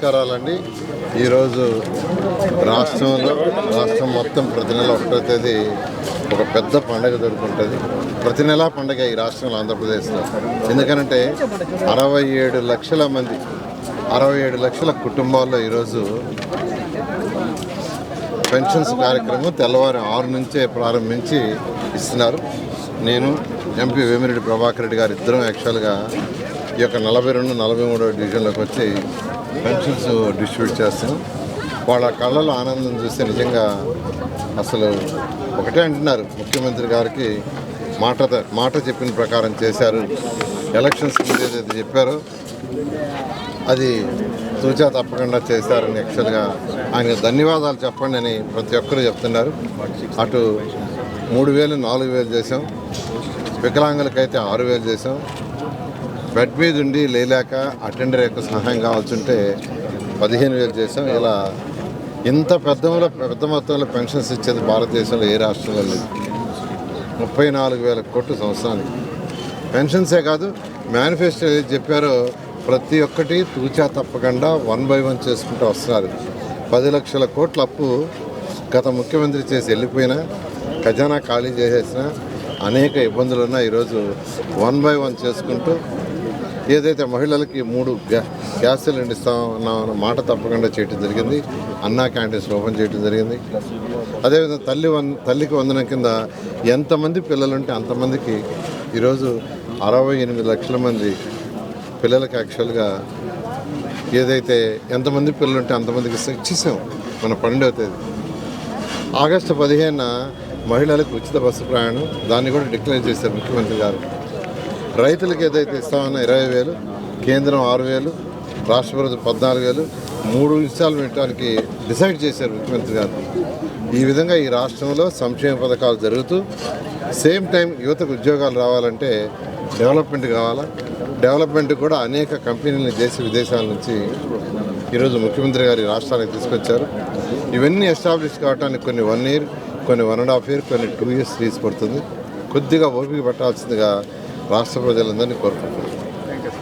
నమస్కారాలండి. ఈరోజు రాష్ట్రంలో రాష్ట్రం మొత్తం ప్రతి నెల ఒకటో తేదీ ఒక పెద్ద పండగ జరుగుతుంటుంది ప్రతి నెలా పండగ ఈ రాష్ట్రంలో ఆంధ్రప్రదేశ్లో. ఎందుకనంటే అరవై ఏడు లక్షల మంది అరవై ఏడు లక్షల కుటుంబాల్లో ఈరోజు పెన్షన్స్ కార్యక్రమం తెల్లవారు ఆరు నుంచే ప్రారంభించి ఇస్తున్నారు. నేను ఎంపీ వేమిరెడ్డి ప్రభాకర్ రెడ్డి గారు ఇద్దరం యాక్చువల్గా ఈ యొక్క నలభై రెండు నలభై మూడో డివిజన్లోకి వచ్చి పెన్షన్స్ డిస్ట్రిబ్యూట్ చేస్తాం. వాళ్ళ కళ్ళలో ఆనందం చూస్తే నిజంగా అసలు ఒకటే అంటున్నారు. ముఖ్యమంత్రి గారికి మాట మాట చెప్పిన ప్రకారం చేశారు. ఎలక్షన్స్ ముందు ఏదైతే చెప్పారో. అది సూచా తప్పకుండా చేశారని యాక్చువల్గా ఆయన ధన్యవాదాలు చెప్పండి అని ప్రతి ఒక్కరు చెప్తున్నారు. అటు మూడు వేలు నాలుగు వేలు చేసాం వికలాంగులకైతే ఆరు వేలు చేసాం బెడ్ మీద ఉండి లేలేక అటెండర్ యొక్క సహాయం కావాల్సి ఉంటే పదిహేను వేలు చేసాం ఇలా ఇంత పెద్ద పెద్ద మొత్తంలో పెన్షన్స్ ఇచ్చేది భారతదేశంలో ఏ రాష్ట్రంలో లేదు. ముప్పై నాలుగు వేల కోట్లు సంవత్సరానికి. పెన్షన్సే కాదు మేనిఫెస్టో ఏది చెప్పారో ప్రతి ఒక్కటి తూచా తప్పకుండా వన్ బై వన్ చేసుకుంటూ వస్తున్నారు. పది లక్షల కోట్ల అప్పు గత ముఖ్యమంత్రి చేసి వెళ్ళిపోయినా ఖజానా ఖాళీ చేసేసిన అనేక ఇబ్బందులున్నా ఈరోజు వన్ బై వన్ చేసుకుంటూ ఏదైతే మహిళలకి మూడు గ్యా గ్యాస్ సిలిండర్ ఇస్తామన్న మాట తప్పకుండా చేయడం జరిగింది. అన్నా క్యాంటీన్స్ ఓపెన్ చేయడం జరిగింది. అదేవిధంగా తల్లి వన్ తల్లికి వందన కింద ఎంతమంది పిల్లలుంటే అంతమందికి ఈరోజు అరవై ఎనిమిది లక్షల మంది పిల్లలకి యాక్చువల్గా ఏదైతే ఎంతమంది పిల్లలుంటే అంతమందికి ఇస్తాం- ఇచ్చేసాం మన పన్నెండవ తేదీ. ఆగస్టు పదిహేనున మహిళలకు ఉచిత బస్సు ప్రయాణం. దాన్ని కూడా డిక్లేర్ చేశారు ముఖ్యమంత్రి గారు. రైతులకు ఏదైతే ఇస్తామన్నా ఇరవై వేలు కేంద్రం ఆరు వేలు రాష్ట్ర ప్రభుత్వం పద్నాలుగు వేలు మూడు విషయాలు పెట్టడానికి డిసైడ్ చేశారు ముఖ్యమంత్రి గారు. ఈ విధంగా ఈ రాష్ట్రంలో సంక్షేమ పథకాలు జరుగుతూ సేమ్ టైం యువతకు ఉద్యోగాలు రావాలంటే డెవలప్మెంట్ కావాలా? డెవలప్మెంట్ కూడా అనేక కంపెనీలను దేశ విదేశాల నుంచి ఈరోజు ముఖ్యమంత్రి గారి రాష్ట్రానికి తీసుకొచ్చారు. ఇవన్నీ ఎస్టాబ్లిష్ కావడానికి కొన్ని వన్ ఇయర్ కొన్ని వన్ అండ్ హాఫ్ ఇయర్ కొన్ని టూ ఇయర్స్ తీసుకొడుతుంది కొద్దిగా ఓపిక పట్టాల్సిందిగా రాష్ట్ర ప్రజలందరినీ కోరుకుంటున్నాను.